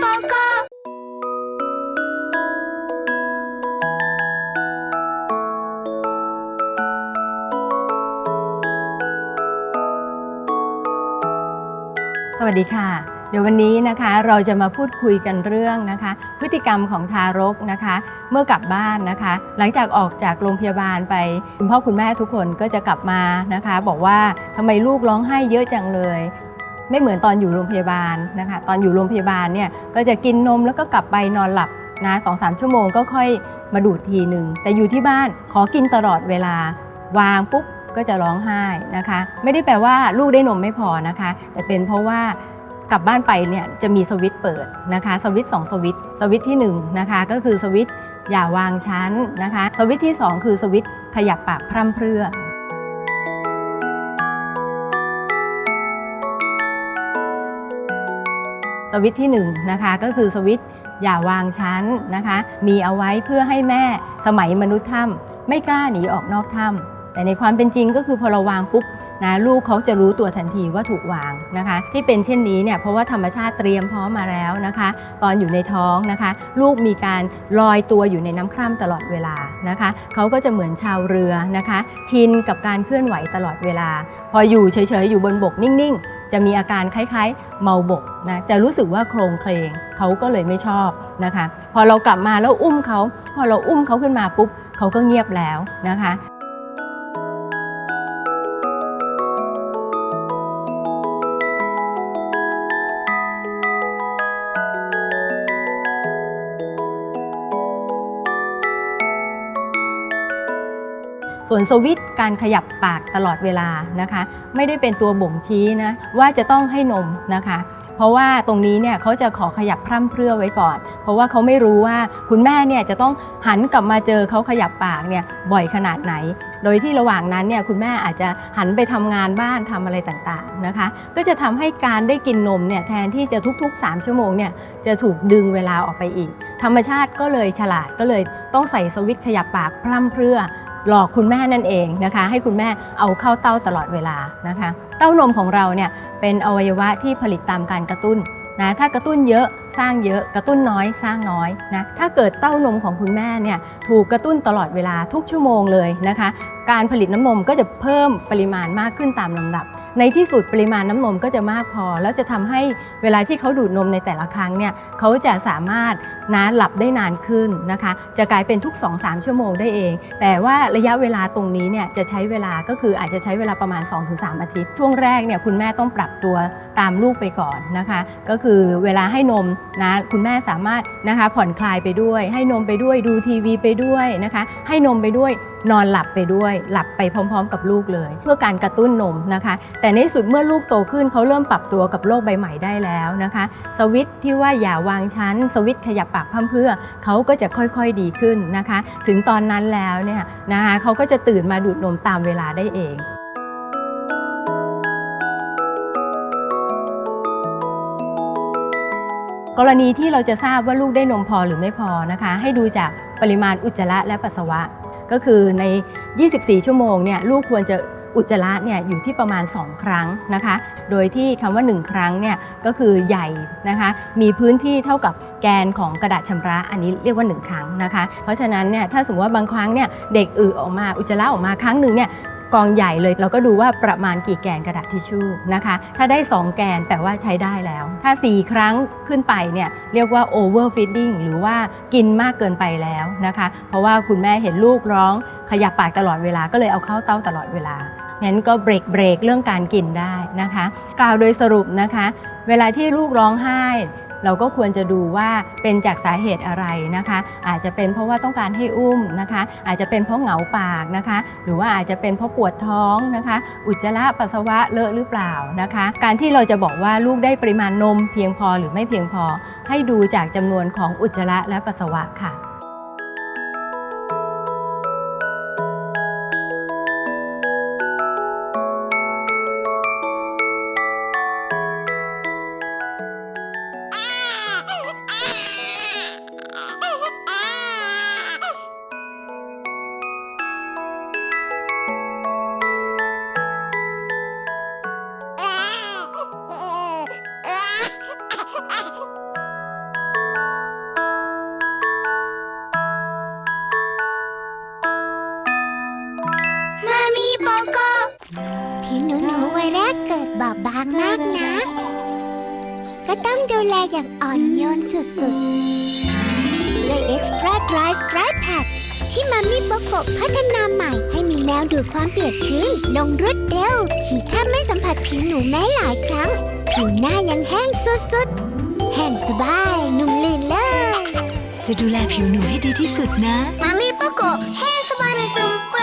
โปโกสวัสดีค่ะ เดี๋ยววันนี้นะคะเราจะมาพูดคุยกันเรื่องนะคะ พฤติกรรมของทารกนะคะ เมื่อกลับบ้านนะคะ หลังจากออกจากโรงพยาบาลไป คุณพ่อคุณแม่ทุกคนก็จะกลับมานะคะ บอกว่าทำไมลูกร้องไห้เยอะจังเลย ไม่เหมือนตอนอยู่โรงพยาบาลนะคะตอนอยู่โรงพยาบาลเนี่ยก็จะกินนมแล้วก็กลับไปนอนหลับนะสองสามชั่วโมงก็ค่อยมาดูดทีหนึ่งแต่อยู่ที่บ้านขอกินตลอดเวลาวางปุ๊บก็จะร้องไห้นะคะ ไม่ได้แปลว่าลูกได้นมไม่พอนะคะ แต่เป็นเพราะว่ากลับบ้านไปเนี่ยจะมีสวิตเปิดนะคะสวิตสองสวิตสวิตที่หนึ่งนะคะก็คือสวิตอย่าวางชั้นนะคะ สวิตที่สองคือสวิตขยับปากพร่ำเพรื่อ สวิตที่1นงนะคะก็คือสวิตอย่าวางชั้นนะคะ มีเอาไว้เพื่อให้แม่สมัยมนุษย์ถ้ำไม่กล้าหนีออกนอกถ้ำแต่ในความเป็นจริงก็คือพอเราวางปุ๊บนะลูกเขาจะรู้ตัวทันทีว่าถูกวางนะคะ ที่เป็นเช่นนี้เนี่ยเพราะว่าธรรมชาติเตรียมพร้อมมาแล้วนะคะ ตอนอยู่ในท้องนะคะ ลูกมีการลอยตัวอยู่ในน้ำคร่ำตลอดเวลานะคะเขาก็จะเหมือนชาวเรือนะคะ ชินกับการเคลื่อนไหวตลอดเวลา พออยู่เฉยๆอยู่บนบกนิ่งๆ จะมีอาการคล้ายๆ เมาบกนะจะรู้สึกว่าโครงเคลงเขาก็เลยไม่ชอบนะคะ พอเรากลับมาแล้วอุ้มเขาพอเราอุ้มเขาขึ้นมาปุ๊บเขาก็เงียบแล้วนะคะ ส่วนสวิตการขยับปากตลอดเวลานะคะ ไม่ได้เป็นตัวบ่งชี้นะว่าจะต้องให้นมนะคะ เพราะว่าตรงนี้เนี่ยเขาจะขอขยับพร่ำเพรื่อไว้ก่อน เพราะว่าเขาไม่รู้ว่าคุณแม่เนี่ยจะต้องหันกลับมาเจอเขาขยับปากเนี่ยบ่อยขนาดไหน โดยที่ระหว่างนั้นเนี่ยคุณแม่อาจจะหันไปทำงานบ้านทำอะไรต่างๆนะคะ ก็จะทำให้การได้กินนมเนี่ยแทนที่จะทุกๆ 3 ชั่วโมงเนี่ยจะถูกดึงเวลาออกไปอีก ธรรมชาติก็เลยฉลาดก็เลยต้องใส่สวิตช์ขยับปากพร่ำเพรื่อ หลอกคุณแม่นั่นเองนะคะ ให้คุณแม่เอาเข้าเต้าตลอดเวลานะคะ เต้านมของเราเนี่ยเป็นอวัยวะที่ผลิตตามการกระตุ้นนะถ้ากระตุ้นเยอะสร้างเยอะกระตุ้นน้อยสร้างน้อยนะถ้าเกิดเต้านมของคุณแม่เนี่ยถูกกระตุ้นตลอดเวลาทุกชั่วโมงเลยนะคะ การผลิตน้ำนมก็จะเพิ่มปริมาณมากขึ้นตามลำดับ ในที่สุดปริมาณน้ำนมก็จะมากพอ แล้วจะทำให้เวลาที่เขาดูดนมในแต่ละครั้งเนี่ยเขาจะสามารถนะหลับได้นานขึ้นนะคะ จะกลายเป็นทุก 2-3 ชั่วโมงได้เอง แต่ว่าระยะเวลาตรงนี้เนี่ยจะใช้เวลาก็คืออาจจะใช้เวลาประมาณ 2-3 อาทิตย์ ช่วงแรกเนี่ยคุณแม่ต้องปรับตัวตามลูกไปก่อนนะคะ ก็คือเวลาให้นมนะคุณแม่สามารถนะคะผ่อนคลายไปด้วย ให้นมไปด้วยดูทีวีไปด้วยนะคะ ให้นมไปด้วย นอนหลับไปด้วย หลับไปพร้อม ๆ กับลูกเลย เพื่อการกระตุ้นนมนะคะ แต่ในสุดเมื่อลูกโตขึ้นเขาเริ่มปรับตัวกับโลกใบใหม่ได้แล้วนะคะ สวิตที่ว่าอย่าวางชั้น สวิตขยับปากพร่ำเพื่อเขาก็จะค่อยๆดีขึ้นนะคะ ถึงตอนนั้นแล้วเนี่ยนะคะเขาก็จะตื่นมาดูดนมตามเวลาได้เองกรณีที่เราจะทราบว่าลูกได้นมพอหรือไม่พอนะคะ ให้ดูจากปริมาณอุจจาระและปัสสาวะ ก็คือใน 24 ชั่วโมงเนี่ยลูกควรจะอุจจาระเนี่ยอยู่ที่ประมาณ 2 ครั้งนะคะ โดยที่คำว่า 1 ครั้งเนี่ยก็คือใหญ่นะคะ มีพื้นที่เท่ากับแกนของกระดาษชำระอันนี้เรียกว่า 1 ครั้งนะคะ เพราะฉะนั้นเนี่ยถ้าสมมติว่าบางครั้งเนี่ยเด็กอึออกมาอุจจาระออกมาครั้งหนึ่งเนี่ย กองใหญ่เลย เราก็ดูว่าประมาณกี่แกนกระดาษทิชชู่นะคะ ถ้าได้ 2 แกนแปลว่าใช้ได้แล้ว ถ้า 4 ครั้งขึ้นไปเนี่ยเรียกว่า over feeding หรือว่ากินมากเกินไปแล้วนะคะ เพราะว่าคุณแม่เห็นลูกร้องขยับปากตลอดเวลาก็เลยเอาเข้าเต้าตลอดเวลางั้นก็เบรกเบรกเรื่องการกินได้นะคะ กล่าวโดยสรุปนะคะ เวลาที่ลูกร้องไห้ เราก็ควรจะดูว่าเป็นจากสาเหตุอะไรนะคะ อาจจะเป็นเพราะว่าต้องการให้อุ้มนะคะ อาจจะเป็นเพราะเหงาปากนะคะ หรือว่าอาจจะเป็นเพราะปวดท้องนะคะ อุจจาระปัสสาวะเลอะหรือเปล่านะคะ การที่เราจะบอกว่าลูกได้ปริมาณนมเพียงพอหรือไม่เพียงพอ ให้ดูจากจำนวนของอุจจาระและปัสสาวะค่ะ มามีโปโกพี่หนูหนูวัยแรกเกิดบอบบางมากนะ ก็ต้องดูแลอย่างอ่อนโยนสุดๆด้วย Extra Dry Dry Pad ที่มามีโปโกพัฒนาใหม่ให้มีแนวดูดความเปียกชื้น ลงรวดเร็วฉีดแทบไม่สัมผัสผิวหนูแม้หลายครั้ง ผิวหน้ายังแห้งสุดๆ จะดูแลผิวหนูให้ดีที่สุดนะ มามิโปโกแห้งสบายเลยซึม